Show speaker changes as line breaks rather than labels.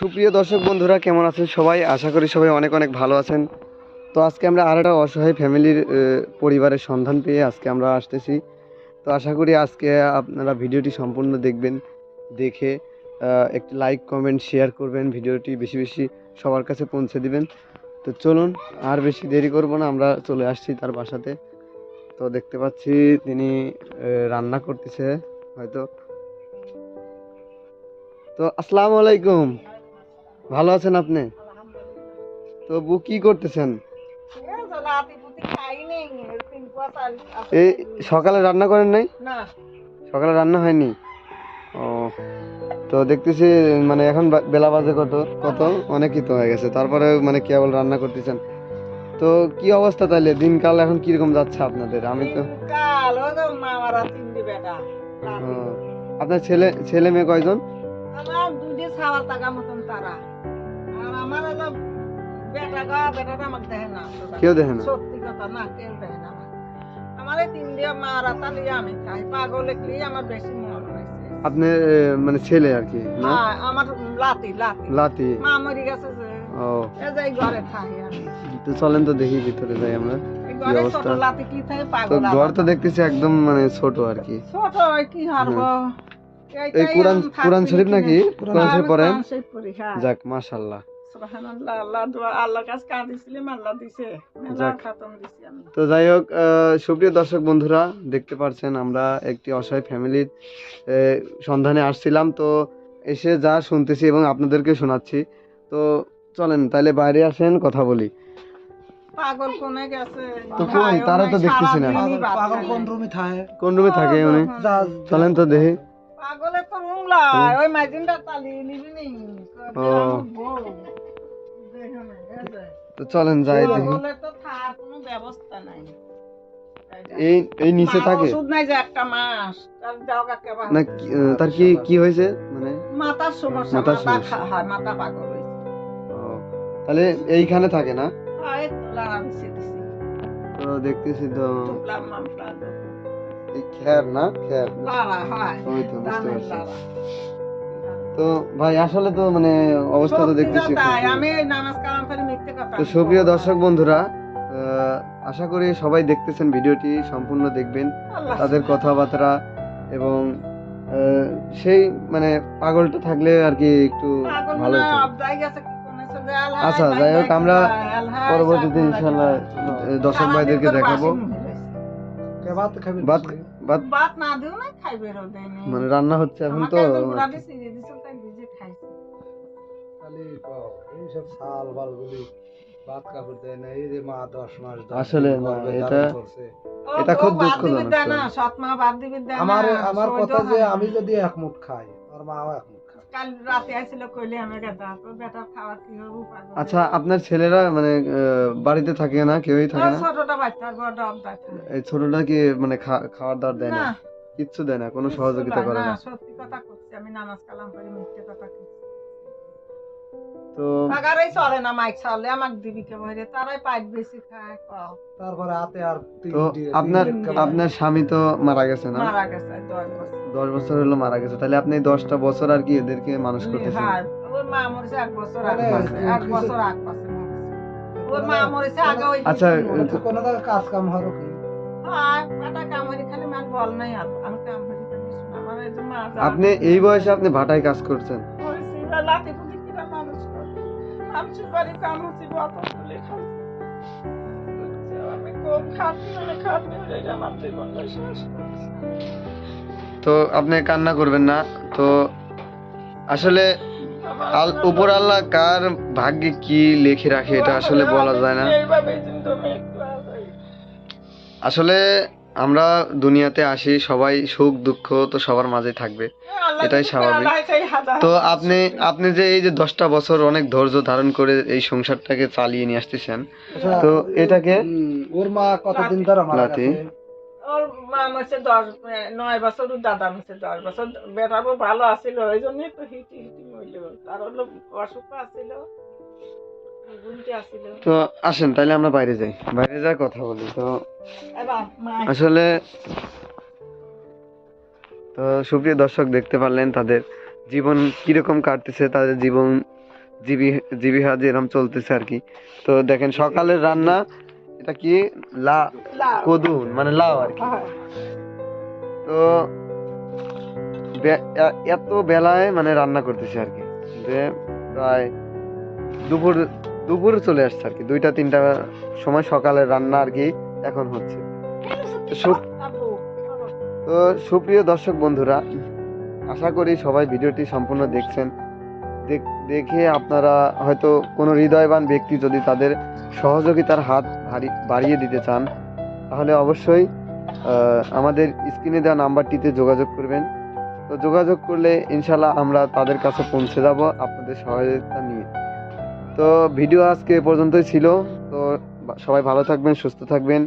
সুপ্রিয় দর্শক বন্ধুরা, কেমন আছেন সবাই? আশা করি সবাই অনেক অনেক ভালো আছেন। তো আজকে আমরা আর একটা অসহায় ফ্যামিলির পরিবারের সন্ধান পেয়ে আজকে আমরা আসতেছি। তো আশা করি আজকে আপনারা ভিডিওটি সম্পূর্ণ দেখবেন, দেখে একটি লাইক কমেন্ট শেয়ার করবেন, ভিডিওটি বেশি বেশি সবার কাছে পৌঁছে দিবেন। তো চলুন, আর বেশি দেরি করব না, আমরা চলে আসছি তার বাসাতে। তো দেখতে পাচ্ছি তিনি রান্না করতেছে, হয়তো। তো আসসালামু আলাইকুম। ভালো আছেন আপনি? তো বু কি করতেছেন? এই সকালে রান্না করেন নাই? সকালে রান্না হয়নি? ও তো দেখতেছি মানে এখন বেলা বাজে কত? কত? অনেকই তো হয়ে গেছে। তারপরে মানে কেবল রান্না করতেছেন? তো কি অবস্থা তাইলে? দিনকাল এখন কীরকম যাচ্ছে আপনাদের? আমি তো আপনার ছেলে ছেলে মেয়ে কয়জন?
আমার দুটি ছাওয়ার টাকা মতন তারা। আর আমার বেটা গা বেটাটা আমাকে দেখে না
কেউ দেখে না?
সত্যি কথা না কেউ দেখে না আমার আমার তিন দিয়ে মারা তালিয়ে আমি খাই। পাগল একলি আমার বেশি মন
আপনি মানে ছেলে আর কি না?
হ্যাঁ, আমার লাতি লাতি।
লাতি?
মা মরি গেছে
ও।
এ যাই ঘরে থাকি
তো চলেন তো দেখি ভিতরে যাই আমরা।
কি
তো ঘর তো দেখতেছি একদম মানে ছোট আর কি।
ছোট কি হারবো?
এই কোরআন কোরআন শরীফ নাকি? কোরআন শরীফ পড়েন?
পড়ি হ্যাঁ।
যাক মাশাল্লাহ তো যাই হোক সুপ্রিয় দর্শক বন্ধুরা দেখতে পাচ্ছেন আমরা একটি অসহায় ফ্যামিলির সন্ধানে আসছিলাম। তো এসে যা শুনতেছি এবং আপনাদেরকে শোনাচ্ছি। তো চলেন তাহলে বাইরে আসেন কথা বলি।
পাগল কোনে গেছে।
তো কই? তারা তো দেখতেছি না।
পাগল কোন
রুমে থাকে?
কোন রুমে থাকে উনি? চলেন তো দেখি।
পাগলে তো রুম লাই ওই মাইজিনটা তালি নিবি নি?
ও। তো চলেন যাই দেখি।
পাগলের তো থাকার কোনো ব্যবস্থা নাই।
এই এই নিচে থাকে?
ওষুধ নাই যে একটা মাস তার যাও কাকে
না তার কি কি হয়েছে? মানে?
মাথার সমস্যা মাথা
সমস্যা।
হয় মাথা পাগল হয়েছে।
তাহলে এইখানে থাকে না?
হ্যাঁ, লাড়া দিছি।
তো দেখতেছি তো।
টুকলাম মামলা।
এই খ্যার না? খ্যার
লাড়া, হয়।
ওই তো বুঝতে পারছি। তো ভাই আসলে তো মানে অবস্থা তো দেখতেছি তো সুপ্রিয় দর্শক বন্ধুরা আশা করি সবাই দেখতেছেন ভিডিওটি সম্পূর্ণ দেখবেন তাদের কথাবার্তা এবং সেই মানে পাগলটা থাকলে আর কি একটু ভালো আচ্ছা, যাই হোক, আমরা পরবর্তীতে ইনশাল্লাহ দর্শক ভাইদেরকে দেখাবো।
ভাত
ভাত ভাত
ভাত না দিও না খাইবে রো
মানে রান্না হচ্ছে এখন তো
একজন বুড়া দিছে, তাই ভিজে খাইছে।
খালি কও, এইসব সাল বাল গুলি ভাত কাপড় দেয় না এই যে মা দশ মাস
আসলে এটা- খুব
ভাত
দুঃখজনক
দিবি দেয়
তো।
না, সৎ মা ভাত দিবি না,
আমার আমার কথা যে আমি যদি এক মুঠ খাই আমার মাও এক মুঠ
কাল রাতে আইছিল কইলে তো বেটার খাওয়া কি হবে উপায়
আচ্ছা আপনার ছেলেরা মানে বাড়িতে থাকে না কেউই থাকে না?
ছোটটা বাচ্চা আর বড়টা অবদায়
এই ছোটটা কি মানে খাওয়ার দাওয়ার দেয় না? কিচ্ছু দেয় না কোনো সহযোগিতা করে না
সত্যি কথা আমি নামাজ কালাম করি মিথ্যে কথা
তো
চলে না মাইক চলে আমাকে দিবি কে তারাই পাইট বেশি খায় কও।
তারপরে হাতে আর
তো আপনার আপনার স্বামী তো মারা গেছে না?
মারা গেছে দশ বছর।
দশ বছর হলো মারা গেছে। তাহলে আপনি এই দশটা বছর আর কি এদেরকে মানুষ করতেছেন?
হ্যাঁ, ওর মা মরেছে বছর আগ বছর আগ ওর মা মরেছে আগে ওই
আচ্ছা,
মরেছে।
কাজ কাম হলো কি?
হ্যাঁ, বেটা কাম হরি খালি মার বল নাই আমি কাম হরি আমার এই মা
আপনি এই বয়সে আপনি ভাটায় কাজ করছেন?
মানুষ কাম হচ্ছি, বোতল তুলে। আমি কোন খাটনি মানে খাটনি আমার জীবনটা শেষ
তো আপনি কান্না করবেন না তো আসলে আল উপর আল্লাহ কার ভাগ্যে কি লেখে রাখে এটা আসলে বলা যায় না। আসলে আমরা দুনিয়াতে আসি সবাই সুখ দুঃখ তো সবার মাঝে থাকবে। এটাই স্বাভাবিক। তো আপনি আপনি যে এই যে দশটা বছর অনেক ধৈর্য ধারণ করে এই সংসারটাকে চালিয়ে নিয়ে আসতেছেন
আচ্ছা,
তো এটাকে
ওর মা কতদিন ধরে মারা গেছে?
ওর মা মরছে দশ নয় বছর দাদা মরছে দশ বছর। বেটারও ভালো আছিল ওই জন্যই তো হিটি হিটি মরল। তার হলো অসুখ আছিল
তো আসেন তাহলে আমরা বাইরে যাই। বাইরে যা কথা বলি তো আসলে তো সুপ্রিয় দর্শক দেখতে পারলেন তাদের জীবন কীরকম কাটতেছে তাদের জীবন জিবি জিবি হাজ এরকম চলতেছে আর কি। তো দেখেন সকালের রান্না এটা কি? লা। কদুন মানে লাউ আর কি।
হ্যাঁ।
তো এত বেলায় মানে রান্না করতেছে আর কি। যে প্রায় দুপুর দুপুর চলে আসছে আর কি। দুইটা, তিনটা সময় সকালের রান্না আর কি এখন হচ্ছে। তো সুপ্রিয় দর্শক বন্ধুরা, আশা করি সবাই ভিডিওটি সম্পূর্ণ দেখছেন। দেখ- আপনারা হয়তো কোনো হৃদয়বান ব্যক্তি যদি তাদের সহযোগিতার হাত বাড়িয়ে দিতে চান, তাহলে অবশ্যই আমাদের স্ক্রিনে দেওয়া নাম্বারটিতে যোগাযোগ করবেন। তো যোগাযোগ করলে ইনশাল্লাহ আমরা তাদের কাছে পৌঁছে যাব আপনাদের সহায়তা নিয়ে। তো ভিডিও আজকে এ পর্যন্তই ছিল। তো সবাই ভালো থাকবেন সুস্থ থাকবেন।